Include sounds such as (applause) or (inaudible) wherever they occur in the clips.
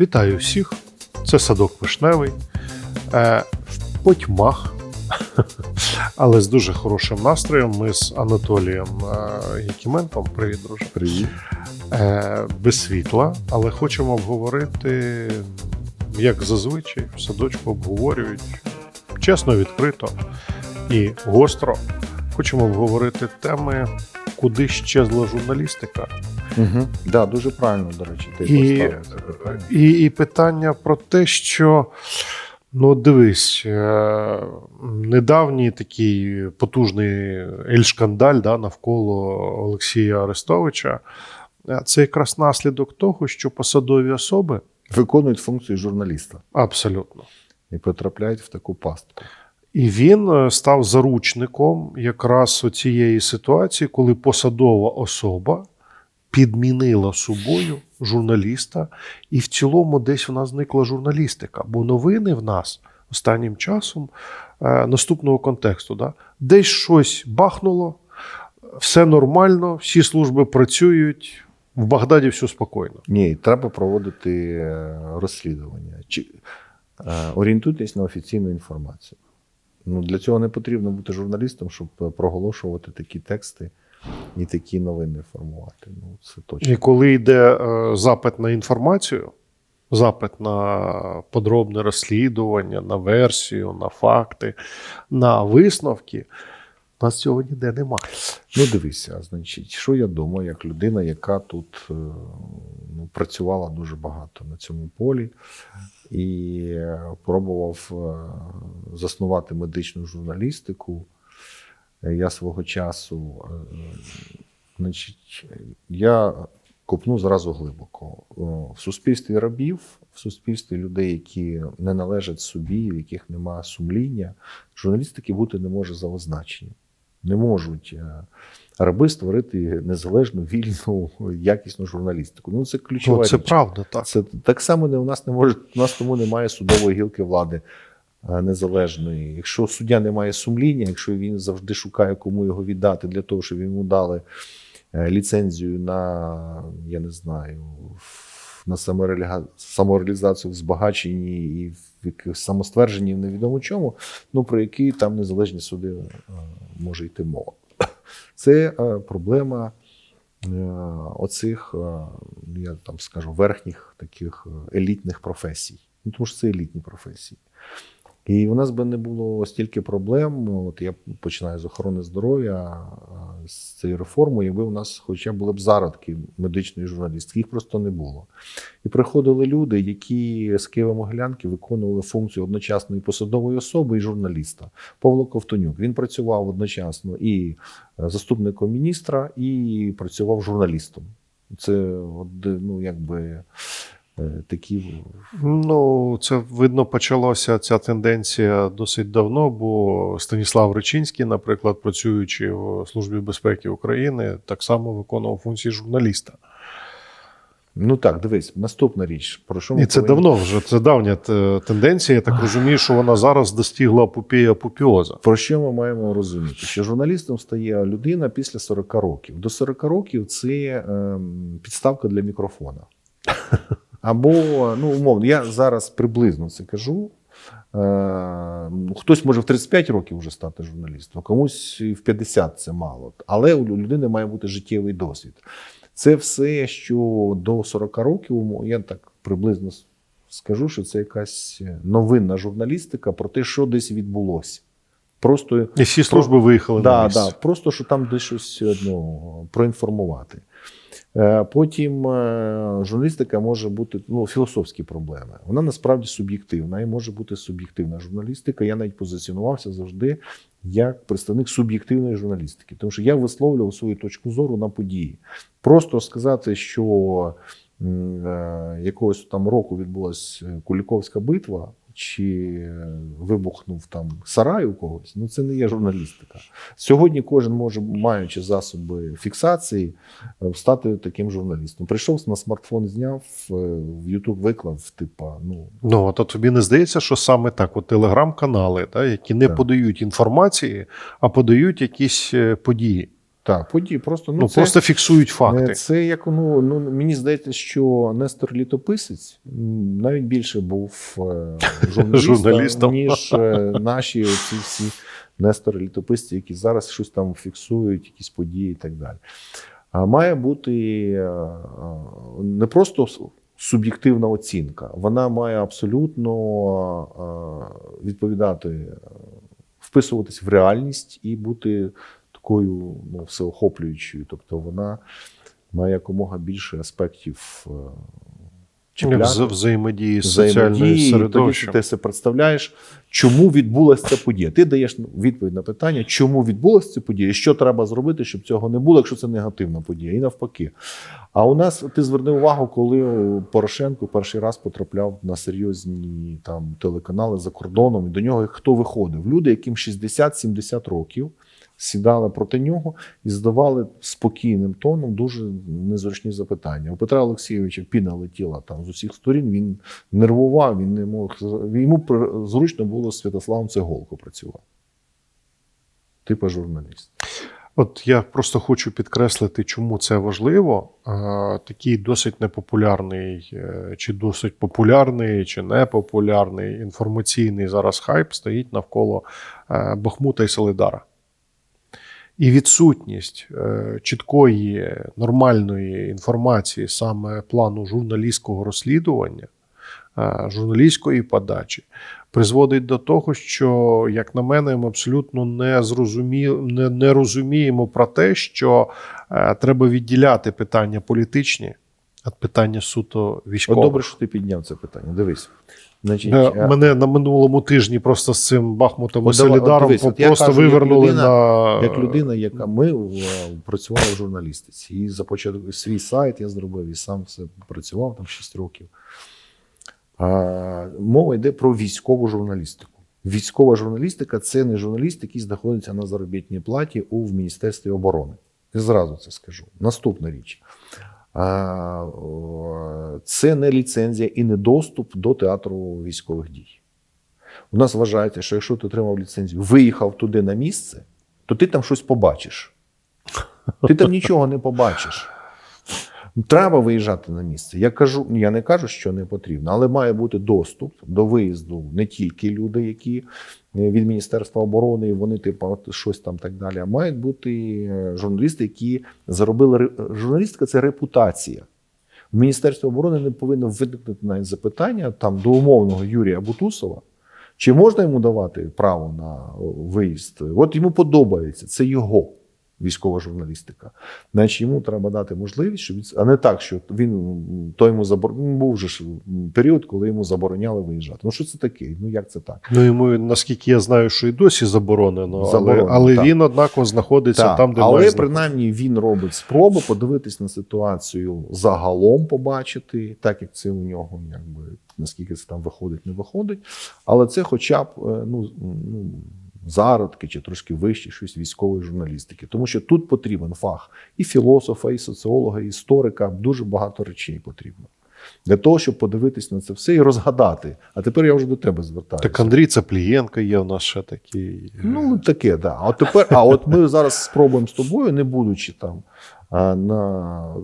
Вітаю всіх! Це садок вишневий. Е, в потьмах, (laughs) але з дуже хорошим настроєм. Ми з Анатолієм е, Якименком. Привіт, друже. Привіт. Е, без світла, але хочемо обговорити, як зазвичай, в садочку обговорюють чесно, відкрито і гостро. Хочемо обговорити теми, куди щезла журналістика. Угу. Да, дуже правильно, до речі, ти І- поставив. І, і питання про те, що ну дивись, е, недавній такий потужний ельшкандаль да, навколо Олексія Арестовича. е, Це якраз наслідок того, що посадові особи Виконують функцію журналіста абсолютно. і потрапляють в таку пастку. І він е, став заручником якраз цієї ситуації, коли посадова особа підмінила собою журналіста, і в цілому десь в нас зникла журналістика. Бо новини в нас останнім часом е, наступного контексту. Да? Десь щось бахнуло, все нормально, всі служби працюють, в Багдаді все спокійно. Ні, треба проводити е, розслідування. Чи е, орієнтуйтесь на офіційну інформацію. Ну, для цього не потрібно бути журналістом, щоб проголошувати такі тексти і такі новини формувати. Ну, це точно. І коли йде е, запит на інформацію, запит на подробне розслідування, на версію, на факти, на висновки, у нас цього ніде немає. Ну, дивися, значить, що я думаю, як людина, яка тут е, ну, працювала дуже багато на цьому полі і е, пробував е, заснувати медичну журналістику. Е, Я свого часу, е, значить, я копну зразу глибоко. В суспільстві рабів, в суспільстві людей, які не належать собі, в яких немає сумління, журналістики бути не може за означенням. Не можуть е, раби створити незалежну, вільну, якісну журналістику. Ну, це ключова Ну, це річ. правда, так. Це так само не у нас не може. У нас тому немає судової гілки влади незалежної. Якщо суддя не має сумління, якщо він завжди шукає, кому його віддати для того, щоб йому дали е, ліцензію на я не знаю, на самореалізацію в збагаченні і в якихось самоствердженні в невідомо чому, ну про які там незалежні суди е, може йти мова. (coughs) Це е, проблема е, оцих, е, я там скажу, верхніх таких е, елітних професій. Ну, тому що це елітні професії. І у нас би не було стільки проблем. От я починаю з охорони здоров'я з цією реформою, якби у нас хоча були б зародки медичної журналістики, їх просто не було. І приходили люди, які з Києва-Могилянки виконували функцію одночасної посадової особи і журналіста. Павло Ковтонюк. Він працював одночасно і е, заступником міністра, і працював журналістом. Це ну, якби такі Ну, це видно, почалося ця тенденція досить давно, бо Станіслав Речинський, наприклад, працюючи в Службі безпеки України, так само виконував функції журналіста. Ну так, дивись, наступна річ. Про що ми І це повинні- давно вже це давня тенденція. Я так розумію, що вона зараз достигла апопеї апопіоза. Про що ми маємо розуміти? Що журналістом стає людина після 40 років. До 40 років це ем, підставка для мікрофона. (laughs) Або, ну, умовно, я зараз приблизно це кажу. Е, хтось може в 35 років вже стати журналістом, комусь в 50 це мало. Але у людини має бути життєвий досвід. Це все, що до 40 років, я так приблизно скажу, що це якась новинна журналістика про те, що десь відбулося. Просто І всі служби виїхали на Да, місце. да, просто що там десь щось ну, проінформувати. Е, Потім е, журналістика може бути ну, філософські проблеми. Вона насправді суб'єктивна і може бути суб'єктивна журналістика. Я навіть позиціонувався завжди як представник суб'єктивної журналістики, тому що я висловлював свою точку зору на події. Просто сказати, що е, якогось там року відбулася Куліковська битва. Чи е, вибухнув там сарай у когось, ну це не є журналістика. Сьогодні кожен може, маючи засоби фіксації, е, стати таким журналістом. Прийшов на смартфон, зняв, е, в YouTube виклав, типа, ну Ну, а то тобі не здається, що саме так, от телеграм-канали, да, які не Так. подають інформації, а подають якісь події. Так, події просто ну, Ну, це, просто фіксують факти. Це як ну, ну мені здається, що Нестор Літописець навіть більше був е, (laughs) журналістом, Журналістом. ніж е, наші оці всі Нестори Літописці, які зараз щось там фіксують, якісь події і так далі. А має бути е, не просто суб'єктивна оцінка, вона має абсолютно відповідати, вписуватись в реальність і бути такою ну, всеохоплюючою. Тобто вона має якомога більше аспектів е, чіпляти, взаємодії з тоді середовищем. ти себе представляєш, чому відбулася ця подія. Ти даєш відповідь на питання, чому відбулася ця подія, і що треба зробити, щоб цього не було, якщо це негативна подія, і навпаки. А у нас ти зверни увагу, коли Порошенко перший раз потрапляв на серйозні там телеканали за кордоном, і до нього хто виходив? Люди, яким 60-70 років. Сідали проти нього і задавали спокійним тоном дуже незручні запитання. У Петра Олексійовича піна летіла там з усіх сторін. Він нервував, він не мог йому зручно було з Святославом Цеголко працювати. Типа журналіст. От я просто хочу підкреслити, чому це важливо. Такий досить непопулярний, е, чи досить популярний, чи непопулярний інформаційний зараз хайп стоїть навколо е, Бахмута і Солидара. І відсутність е, чіткої нормальної інформації, саме плану журналістського розслідування, е, журналістської подачі, призводить до того, що, як на мене, ми абсолютно не, зрозумі... не, не розуміємо про те, що е, треба відділяти питання політичні від питання суто От добре, що ти підняв це питання. Дивись. Значить, Е, Мене на минулому тижні просто з цим Бахмутом і От давай, от Солідаром дивись, от я просто кажу, як вивернули людина- на як людина, яка ми працювали в журналістиці, і за початок свій сайт я зробив, і сам все працював там 6 років. А, мова йде про військову журналістику. Військова журналістика це не журналіст, який знаходиться на заробітній платі у в Міністерстві оборони. Я зразу це скажу. Наступна річ. А, о, Це не ліцензія і не доступ до театру військових дій. У нас вважається, що якщо ти отримав ліцензію, виїхав туди на місце, то ти там щось побачиш. Ти там нічого не побачиш. Треба виїжджати на місце. Я кажу, я не кажу, що не потрібно, але має бути доступ до виїзду не тільки люди, які е, від Міністерства оборони, і вони типу щось там так далі. А мають бути е, журналісти, які заробили журналістика це репутація. В Міністерстві оборони не повинно виникнути навіть запитання там до умовного Юрія Бутусова. Чи можна йому давати право на виїзд? От йому подобається, це його військова журналістика. Значить, йому треба дати можливість, щоб він- а не так, що він то йому забор... ну, був же ж період, коли йому забороняли виїжджати. Ну що це таке? Ну як це так? Ну йому, наскільки я знаю, що і досі заборонено, Заборонено, але, але він однаково знаходиться Так, там, де але має принаймні він робить спробу подивитись на ситуацію загалом, побачити, так як це у нього, якби наскільки це там виходить, не виходить. Але це, хоча б е, ну, ну, зародки чи трошки вище щось військової журналістики, тому що тут потрібен фах і філософа, і соціолога, і історика. Дуже багато речей потрібно. Для того, щоб подивитись на це все і розгадати. А тепер я вже до тебе звертаюся. Так Андрій Цаплієнко є у нас ще такий. Ну, таке, да. А от тепер, а от ми зараз спробуємо з тобою, не будучи там на е,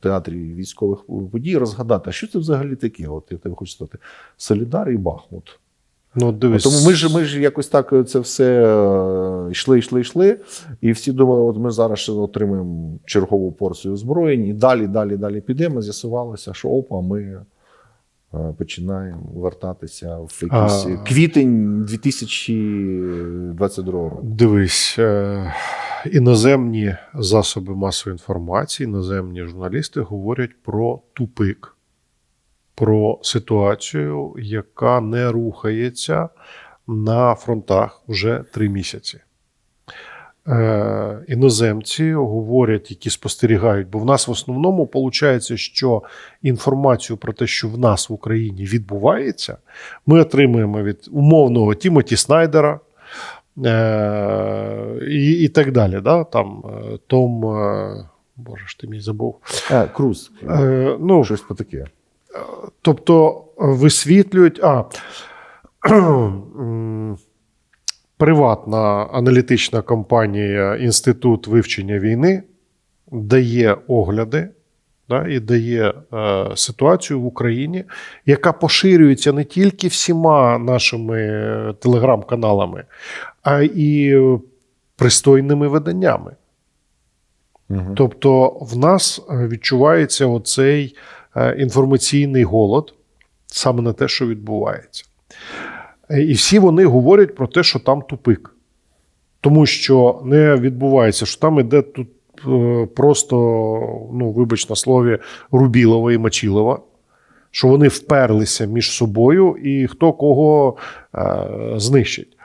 театрі військових подій, розгадати, а що це взагалі таке? От я тебе хочу сказати, Солідар і Бахмут. Ну, дивись, Тому ми ж ми ж якось так це все е, йшли, йшли, йшли. І всі думали, от ми зараз отримаємо чергову порцію озброєнь, і далі, далі, далі підемо. З'ясувалося, що опа, ми. е, Починаємо вертатися в якийсь А. квітень 2022 року. Дивись, е, іноземні засоби масової інформації, іноземні журналісти говорять про тупик, про ситуацію, яка не рухається на фронтах вже три місяці. Е, іноземці говорять, які спостерігають, бо в нас в основному виходить, що інформацію про те, що в нас в Україні відбувається, ми отримуємо від умовного Тімоті Снайдера, Е, і, і так далі. Да? Там, е, Том, боже ж ти мій забув. А, Круз. Е, ну, Щось по таке. Тобто висвітлюють. А, (clears throat) приватна аналітична компанія Інститут вивчення війни дає огляди да, і дає е, ситуацію в Україні, яка поширюється не тільки всіма нашими е, телеграм-каналами, а і е, пристойними виданнями. Мгм. Тобто в нас е, відчувається оцей е, інформаційний голод саме на те, що відбувається. Е, І всі вони говорять про те, що там тупик. Тому що не відбувається, що там іде тут е, просто, ну, вибач на слові, Рубілова і Мачілова, що вони вперлися між собою і хто кого е, знищить.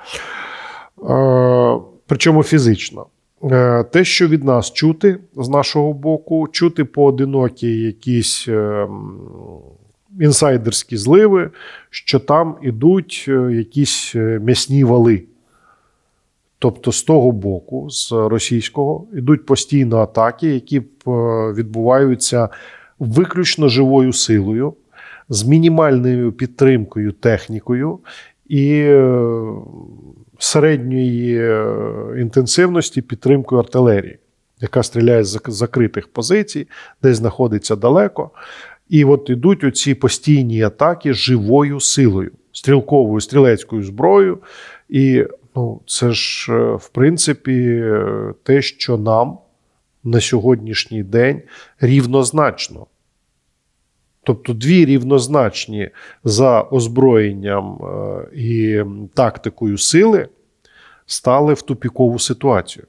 Е, причому фізично. Е, Те, що від нас чути з нашого боку, чути поодинокі якісь е, інсайдерські зливи, що там ідуть е, якісь м'ясні вали. Тобто з того боку, з російського, йдуть постійно атаки, які відбуваються виключно живою силою, з мінімальною підтримкою технікою і середньої е, інтенсивності підтримкою артилерії, яка стріляє з закритих позицій, десь знаходиться далеко. І от ідуть оці постійні атаки живою силою, стрілковою стрілецькою зброєю. І ну, це ж, е, в принципі, е, те, що нам на сьогоднішній день рівнозначно. Тобто дві рівнозначні за озброєнням е, і тактикою сили стали в тупікову ситуацію.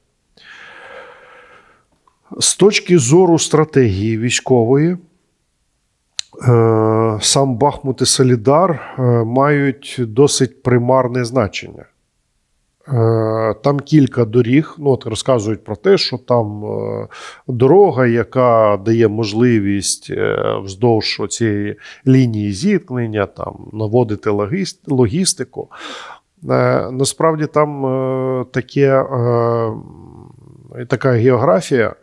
З точки зору стратегії військової, е, сам Бахмут і Солідар е, мають досить примарне значення. Е, Там кілька доріг. Ну, от розказують про те, що там е, дорога, яка дає можливість е, вздовж цієї лінії зіткнення, там наводити логістику. Насправді там таке, така географія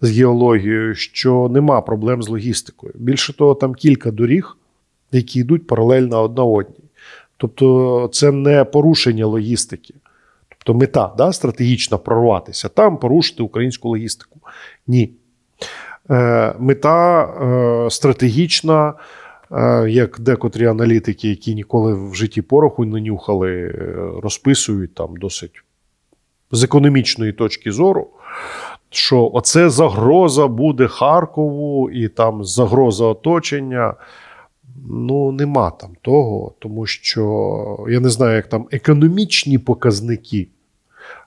з геологією, що нема проблем з логістикою. Більше того, там кілька доріг, які йдуть паралельно одна одній. Тобто, це не порушення логістики. Тобто мета да, стратегічна прорватися, там порушити українську логістику. Ні. Е, мета е, стратегічна, е, як декотрі аналітики, які ніколи в житті пороху не нюхали, е, розписують там досить з економічної точки зору, що оце загроза буде Харкову і там загроза оточення. Ну, нема там того, тому що я не знаю, як там економічні показники,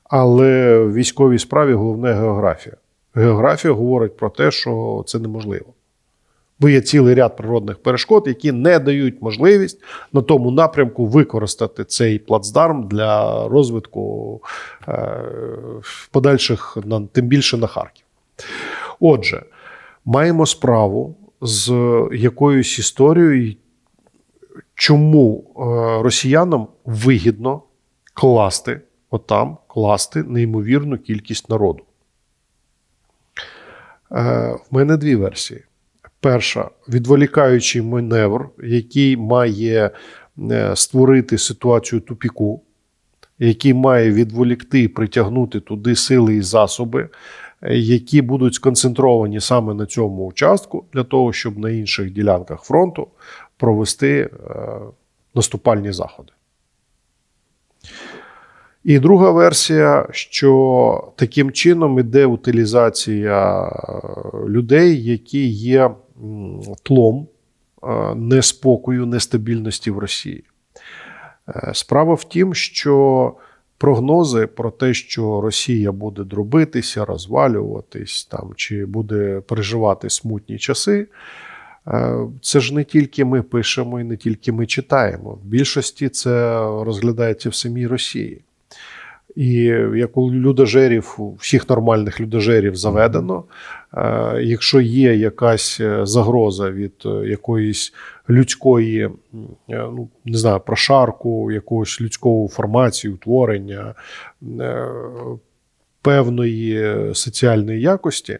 але в військовій справі головне географія. Географія говорить про те, що це неможливо. Бо є цілий ряд природних перешкод, які не дають можливість на тому напрямку використати цей плацдарм для розвитку е, подальших, тим більше на Харків. Отже, маємо справу з якоюсь історією, чому е, росіянам вигідно класти отам, класти неймовірну кількість народу. Е, В мене дві версії. Перша відволікаючий маневр, який має е, створити ситуацію тупіку, який має відволікти і притягнути туди сили і засоби, які будуть сконцентровані саме на цьому участку, для того, щоб на інших ділянках фронту провести е, наступальні заходи. І друга версія, що таким чином іде утилізація е, людей, які є тлом е, неспокою, нестабільності в Росії. Справа в тім, що прогнози про те, що Росія буде дробитися, розвалюватись там, чи буде переживати смутні часи, е, це ж не тільки ми пишемо і не тільки ми читаємо. В більшості це розглядається в самій Росії. І як у людожерів, у всіх нормальних людожерів заведено, е, якщо є якась е, загроза від е, якоїсь людської, ну не знаю, прошарку, якогось людського формації, утворення певної соціальної якості,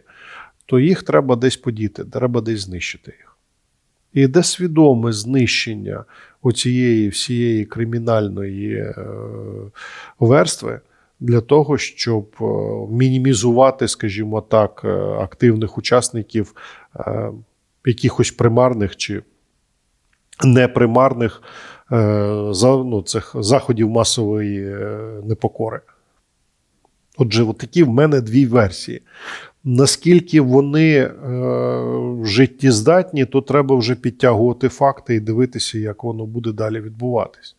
то їх треба десь подіти, треба десь знищити їх. І йде свідоме знищення оцієї всієї кримінальної е, верстви для того, щоб е, мінімізувати, скажімо так, е, активних учасників якихось примарних чи непримарних ну, цих заходів масової непокори. Отже, от такі в мене дві версії. Наскільки вони е, життєздатні, то треба вже підтягувати факти і дивитися, як воно буде далі відбуватись.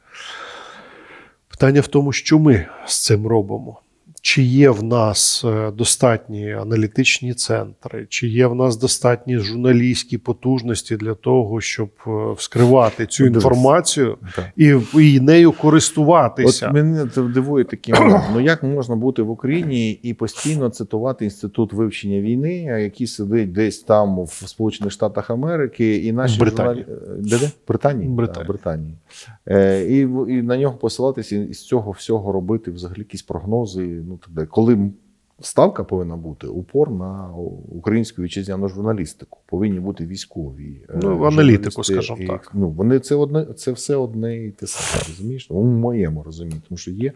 Питання в тому, що ми з цим робимо. Чи є в нас е, достатні аналітичні центри, чи є в нас достатні журналістські потужності для того, щоб е, вскривати цю Ну, інформацію і, і нею користуватися? От мене це дивує таким. момент. (clears throat) Ну як можна бути в Україні і постійно цитувати інститут вивчення війни, який сидить десь там в Сполучених Штатах Америки, і наші Британії. журналі-? Британії? Британії. Так, Британії. Е, і, і на нього посилатися і з цього всього робити взагалі якісь прогнози. Ну далі. Коли ставка повинна бути упор на українську вітчизняну журналістику, повинні бути військові. е, Ну, аналітику, скажімо і, так. Ну, вони це одне, це все одне і те саме, розумієш? Ну, в моєму розумінні, тому що є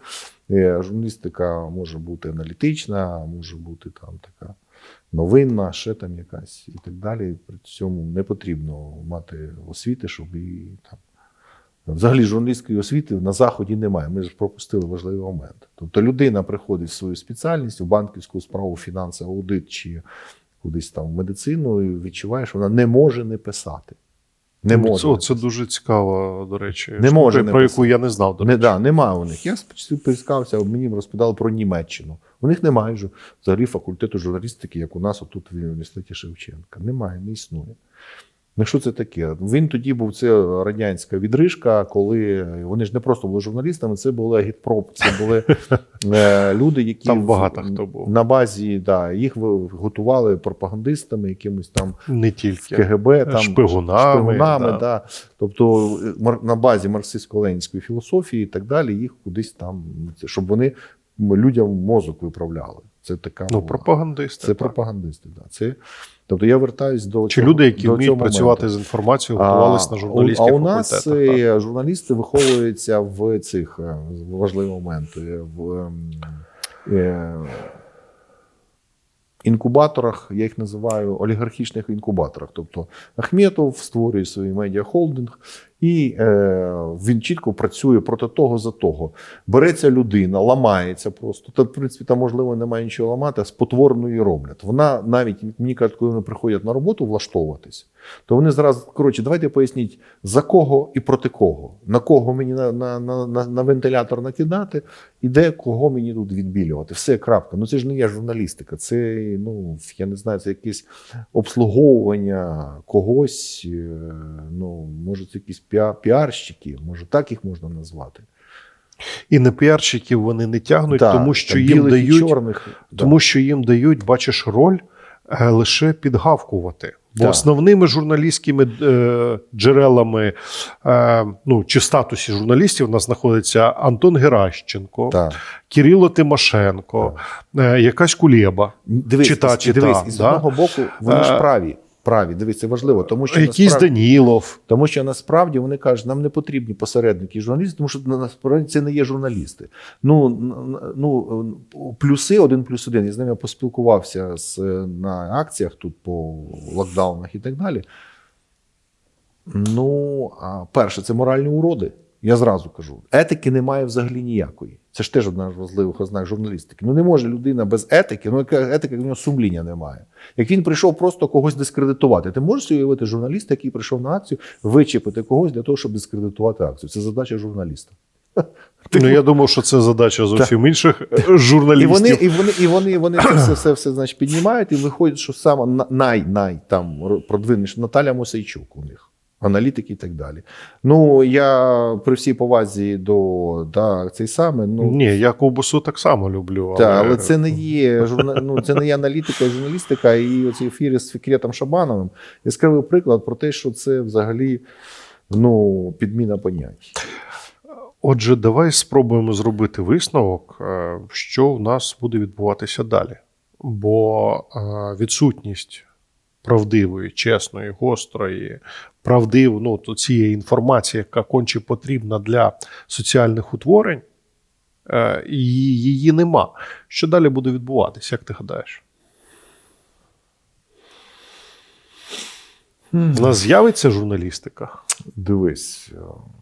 е, журналістика може бути аналітична, може бути там така новинна, ще там якась і так далі. При цьому не потрібно мати освіти, щоб і там. Взагалі журналістської освіти на заході немає. Ми ж пропустили важливий момент. Тобто людина приходить в свою спеціальність, в банківську справу, фінансовий аудит чи кудись там в медицину, і відчуває, що вона не може не писати. Не може. Це, не це дуже цікаво, до речі, Не може не про писати. яку я не знав. До Не, да, немає у них. Я спискався, мені розповідали про Німеччину. У них немає ж взагалі факультету журналістики, як у нас отут в університеті Шевченка. Немає, не існує. Ну що це таке? Він тоді був це радянська відрижка, коли вони ж не просто були журналістами, це були агітпроп, це були (laughs) е, люди, які Там в- багато хто був. на базі, да, їх готували пропагандистами, якимось там Не тільки. КГБ, там Шпигунами, шпигунами да. да. Тобто е, на базі марксистсько-ленінської філософії і так далі, їх кудись там, щоб вони людям мозок виправляли. Це така Ну, була. пропагандисти. це так. пропагандисти. Да. Це, тобто я вертаюсь до Чи цього, люди, які до вміють працювати моменту. з інформацією, готувалися на журналістських а у нас так. е, журналісти виховуються в цих важливих моментах. е, в ем, е, інкубаторах, я їх називаю олігархічних інкубаторах. Тобто Ахметов створює свій медіахолдинг, і е, він чітко працює проти того за того. Береться людина, ламається просто. Та, в принципі, там, можливо, немає нічого ламати, а спотворено її роблять. Вона навіть мені кажуть, коли вони приходять на роботу влаштовуватись, то вони зразу коротше, давайте поясніть, за кого і проти кого, на кого мені на, на, на, на, на вентилятор накидати, і де кого мені тут відбілювати. Все крапка. Ну це ж не є журналістика, це ну я не знаю, це якесь обслуговування когось. е, Ну може, це якісь піа- піарщики, може так їх можна назвати. І не піарщиків вони не тягнуть, Да, тому що там їм дають, чорних. тому що їм дають, бачиш, роль е, лише підгавкувати. Бо Так. основними журналістськими е, джерелами е, ну, чи в статусі журналістів у нас знаходиться Антон Геращенко, Так. Кирило Тимошенко, е, якась Кулєба. Дивись, Чита, чита, дивись, і з да? одного боку, вони ж Е, праві. Праві, дивись, це важливо, тому що Якийсь насправді, Данілов. тому що насправді вони кажуть, нам не потрібні посередники і журналісти, тому що насправді це не є журналісти. Ну, ну плюси один плюс один. Я з ними поспілкувався з, на акціях тут по локдаунах і так далі. Ну, перше, це моральні уроди. Я зразу кажу. Етики немає взагалі ніякої. Це ж теж одна з важливих ознак журналістики. Ну не може людина без етики, ну яка етика, в нього сумління немає. Як він прийшов просто когось дискредитувати, ти можеш уявити журналіста, який прийшов на акцію, вичепити когось для того, щоб дискредитувати акцію. Це задача журналіста. Ну, я думав, що це задача зовсім інших е, І журналістів. вони, і вони, і вони, вони це все, все, все значить, піднімають, і виходить, що саме на- най, най там продвинеш Наталя Мосейчук у них. Аналітики і так далі. Ну, я при всій повазі до да, цей саме. Ну, Ні, я ковбасу так само люблю. Але, Та, але це не є журна... ну, це не є аналітика і журналістика. І оці ефіри з Фікретом Шабановим яскравий приклад про те, що це взагалі ну, підміна понять. Отже, давай спробуємо зробити висновок, е, що в нас буде відбуватися далі. Бо е, відсутність правдивої, чесної, гострої, правдив, ну, то цієї інформації, яка конче потрібна для соціальних утворень, е, її нема. Що далі буде відбуватися, як ти гадаєш? У нас з'явиться журналістика? Дивись,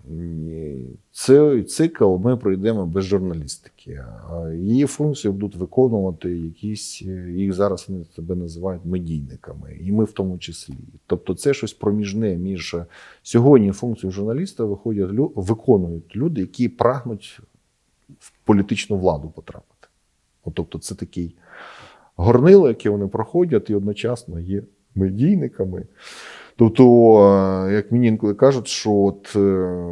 е, цей цикл ми пройдемо без журналістики. Її функції будуть виконувати якісь, е, їх зараз вони себе називають медійниками, і ми в тому числі. Тобто, це щось проміжне між сьогодні функцію журналіста виходять виконують люди, які прагнуть в політичну владу потрапити. От, тобто, це такий горнило, яке вони проходять, і одночасно є медійниками. Тобто, е, як мені інколи кажуть, що от е,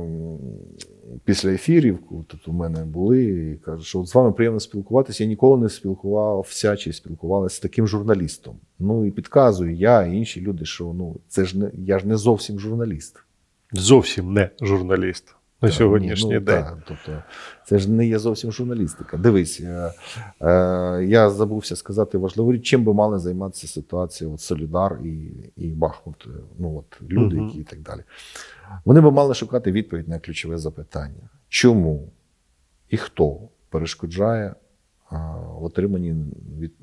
після ефірів, тут у мене були, і кажуть, що от з вами приємно спілкуватися. Я ніколи не спілкувався чи спілкувалася з таким журналістом. Ну і підказую я і інші люди, що ну це ж не я ж не зовсім журналіст. Зовсім не журналіст на сьогоднішній Ні, ну, день. Так, тобто, це ж не є зовсім журналістика. Дивись, е, е, я забувся сказати важливу річ, чим би мали займатися ситуація от Солідар і, і Бахмут. е, Ну от люди, Мгм. які і так далі. Вони би мали шукати відповідь на ключове запитання: чому і хто перешкоджає в отриманні від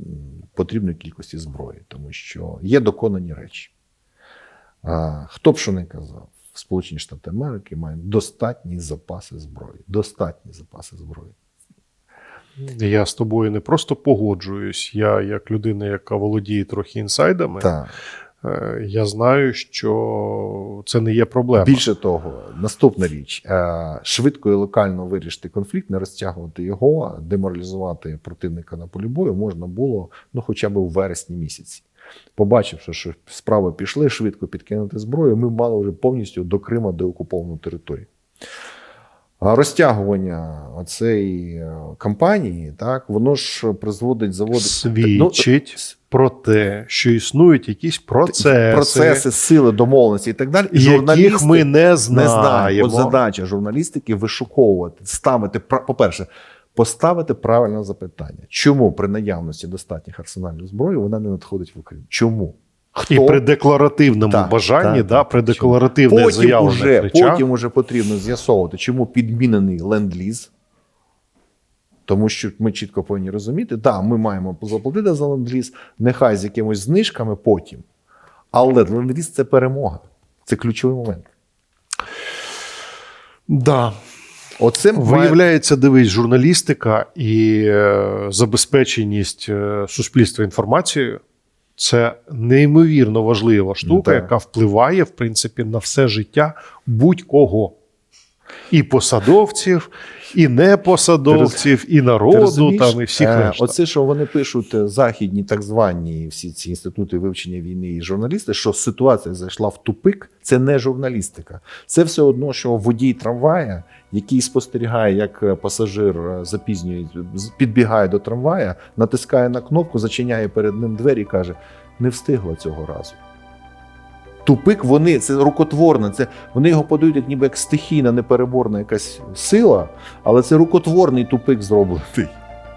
потрібної кількості зброї, тому що є доконані речі. А, хто б що не казав, Сполучені Штати Америки мають достатні запаси зброї. Достатні запаси зброї. Я з тобою не просто погоджуюсь. Я, як людина, яка володіє трохи інсайдами, Так. е, я знаю, що це не є проблема. Більше того, наступна річ: е, швидко і локально вирішити конфлікт, не розтягувати його, деморалізувати противника на полі бою можна було ну, хоча б у вересні місяці. Побачивши, що справи пішли, швидко підкинути зброю, ми мали вже повністю до Крима деокуповану територію. А розтягування цієї е, кампанії, так, воно ж призводить заводить Свідчить Ну, про те, що існують якісь процеси, процеси, сили, домовленості і так далі. яких ми не не знаємо. знаємо. От задача журналістики вишуковувати, ставити по-перше, поставити правильне запитання, чому при наявності достатніх арсеналів зброї вона не надходить в Україну? Чому? Хто? І при декларативному Так, бажанні, так, да, так, при чому? декларативних потім уже, потрібно з'ясовувати, чому підмінений ленд-ліз. Тому що ми чітко повинні розуміти, так, ми маємо заплатити за ленд-ліз, нехай з якимось знижками потім. Але ленд-ліз це перемога. Це ключовий момент. Да. Оце Виявляється, дивись, журналістика і е, забезпеченість е, суспільства інформацією це неймовірно важлива штука, так. яка впливає, в принципі, на все життя будь-кого. І посадовців, і непосадовців, і народу, там, і всіх е, решта. Оце, що вони пишуть е, західні, так звані всі ці інститути вивчення війни і журналісти, що ситуація зайшла в тупик, це не журналістика. Це все одно, що водій трамвая, який спостерігає, як е, пасажир е, запізнює, з- підбігає до трамвая, натискає на кнопку, зачиняє перед ним двері і каже: не встигла цього разу. Тупик вони це рукотворне, це вони його подають як ніби як стихійна, непереборна якась сила, але це рукотворний тупик зроблений. (laughs)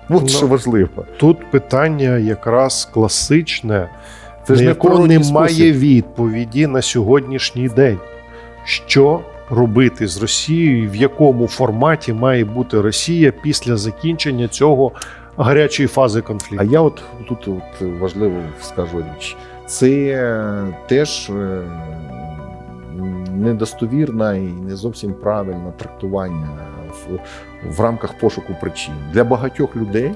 От Ну, що важливо. Тут питання якраз класичне, Це ж на не якого немає спосіб. відповіді на сьогоднішній день. Що робити з Росією, і в якому форматі має бути Росія після закінчення цього гарячої фази конфлікту? А я от тут от важливо скажу річ. Це теж е, недостовірна і не зовсім правильне трактування в, в рамках пошуку причин. Для багатьох людей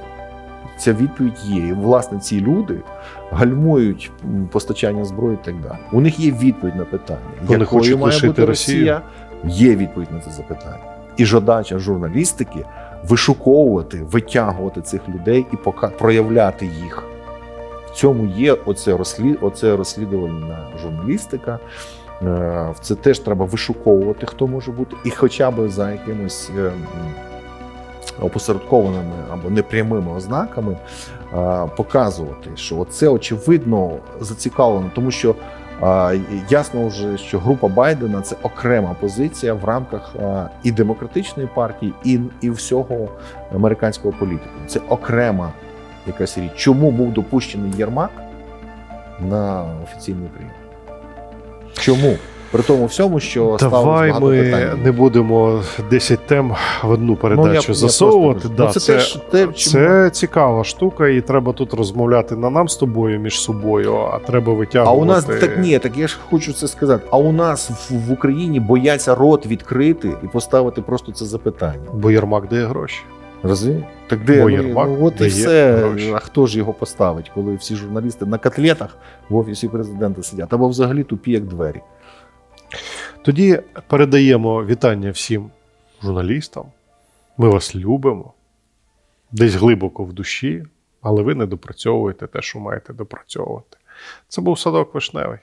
ця відповідь є. І, власне, ці люди гальмують постачання зброї і так далі. У них є відповідь на питання. Вони якою хочуть має бути Росія? Є відповідь на це запитання. І задача журналістики вишуковувати, витягувати цих людей і проявляти їх. Цьому є оце, розслід, оце розслідувальна журналістика. Е, це теж треба вишуковувати, хто може бути, і хоча б за якимось е, опосередкованими або непрямими ознаками е, показувати, що це очевидно зацікавлено, тому що ясно вже, що група Байдена це окрема позиція в рамках і демократичної партії, і, і всього американського політику. Це окрема якась річ. Чому був допущений Єрмак? на офіційний прийом. Чому? При тому всьому, що Давай ми питань. не будемо 10 тем в одну Ну, передачу я засовувати. просто да. Ну, це, це, теж те, це цікава штука, і треба тут розмовляти не нам з тобою між собою, а треба А у нас так ні, так я ж хочу це сказати. А у нас в, в Україні бояться рот відкрити і поставити просто це запитання. Бо Єрмак дає гроші. Розумієш? Так де Бо ну, Єрмак ну, от і все. гроші. А хто ж його поставить, коли всі журналісти на котлетах в офісі президента сидять, або взагалі тупі, як двері. Тоді передаємо вітання всім журналістам. Ми вас любимо. Десь глибоко в душі, але ви не допрацьовуєте те, що маєте допрацьовувати. Це був садок вишневий.